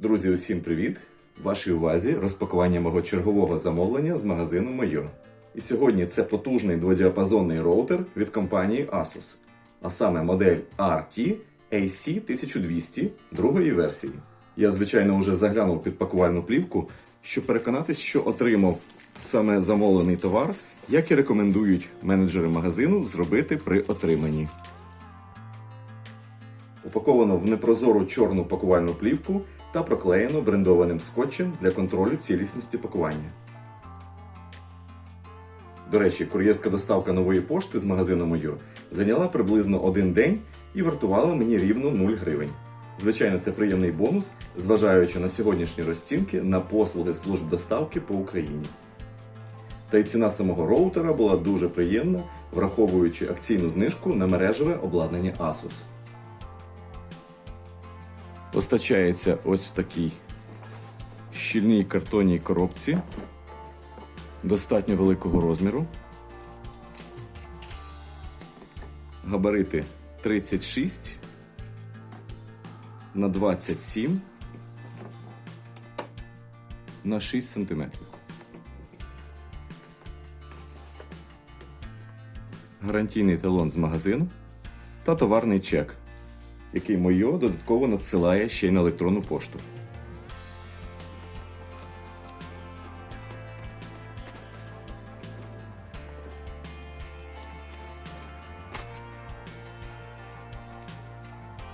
Друзі, усім привіт! Вашій увазі розпакування мого чергового замовлення з магазину Мойо. І сьогодні це потужний дводіапазонний роутер від компанії Asus, а саме модель RT AC1200 другої версії. Я, звичайно, вже заглянув під пакувальну плівку, щоб переконатись, що отримав саме замовлений товар, як і рекомендують менеджери магазину зробити при отриманні. Упаковано в непрозору чорну пакувальну плівку та проклеєно брендованим скотчем для контролю цілісності пакування. До речі, кур'єрська доставка нової пошти з магазину Мойо зайняла приблизно один день і вартувала мені рівно 0 гривень. Звичайно, це приємний бонус, зважаючи на сьогоднішні розцінки на послуги служб доставки по Україні. Та й ціна самого роутера була дуже приємна, враховуючи акційну знижку на мережеве обладнання Asus. Постачається ось в такій щільній картонній коробці достатньо великого розміру. Габарити 36 на 27 на 6 см. Гарантійний талон з магазину та товарний чек який Мойо додатково надсилає ще й на електронну пошту.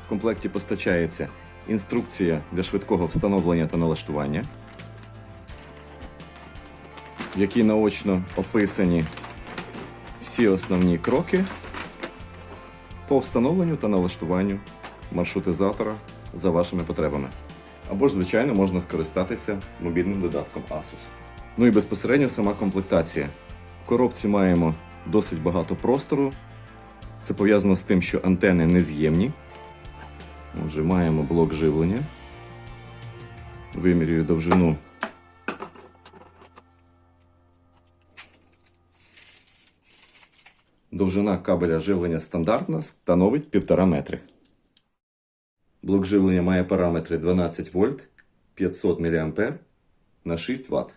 В комплекті постачається інструкція для швидкого встановлення та налаштування, в якій наочно описані всі основні кроки по встановленню та налаштуванню маршрутизатора за вашими потребами. Або ж, звичайно, можна скористатися мобільним додатком Asus. Ну і безпосередньо сама комплектація. В коробці маємо досить багато простору. Це пов'язано з тим, що антени нез'ємні. Отже, маємо блок живлення. Вимірюю довжину. Довжина кабеля живлення стандартна становить 1,5 метри. Блок живлення має параметри 12 вольт, 500 мА на 6 Вт.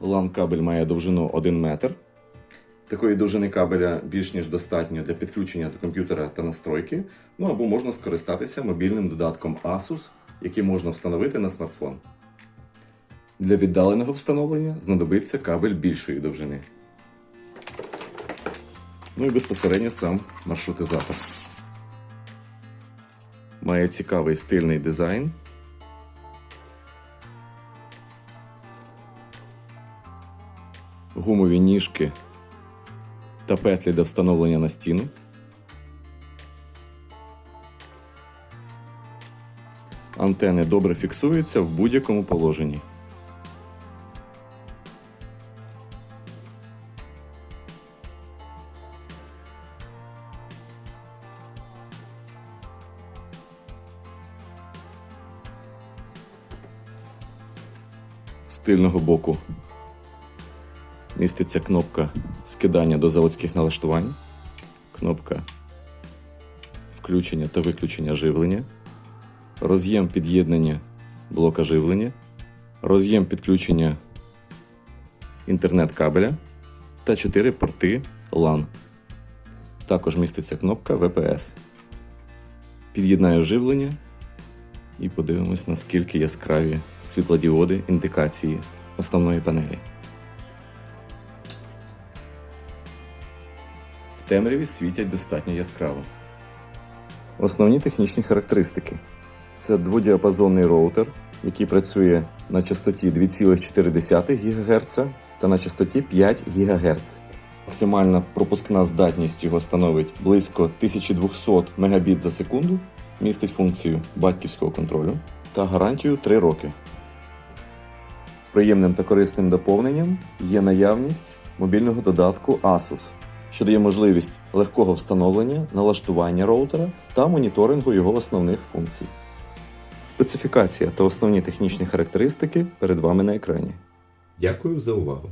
LAN кабель має довжину 1 метр. Такої довжини кабеля більш ніж достатньо для підключення до комп'ютера та настройки, ну або можна скористатися мобільним додатком Asus, який можна встановити на смартфон. Для віддаленого встановлення знадобиться кабель більшої довжини. Ну і безпосередньо сам маршрутизатор. Має цікавий стильний дизайн. Гумові ніжки та петлі для встановлення на стіну. Антени добре фіксуються в будь-якому положенні. З тильного боку міститься кнопка скидання до заводських налаштувань, кнопка включення та виключення живлення, роз'єм під'єднання блока живлення, роз'єм підключення інтернет-кабеля та 4 порти LAN. Також міститься кнопка VPS. Під'єднаю живлення і подивимось, наскільки яскраві світлодіоди індикації основної панелі. В темряві світять достатньо яскраво. Основні технічні характеристики: це дводіапазонний роутер, який працює на частоті 2,4 ГГц та на частоті 5 ГГц. Максимальна пропускна здатність його становить близько 1200 Мбіт за секунду, містить функцію батьківського контролю та гарантію 3 роки. Приємним та корисним доповненням є наявність мобільного додатку Asus, що дає можливість легкого встановлення, налаштування роутера та моніторингу його основних функцій. Специфікація та основні технічні характеристики перед вами на екрані. Дякую за увагу.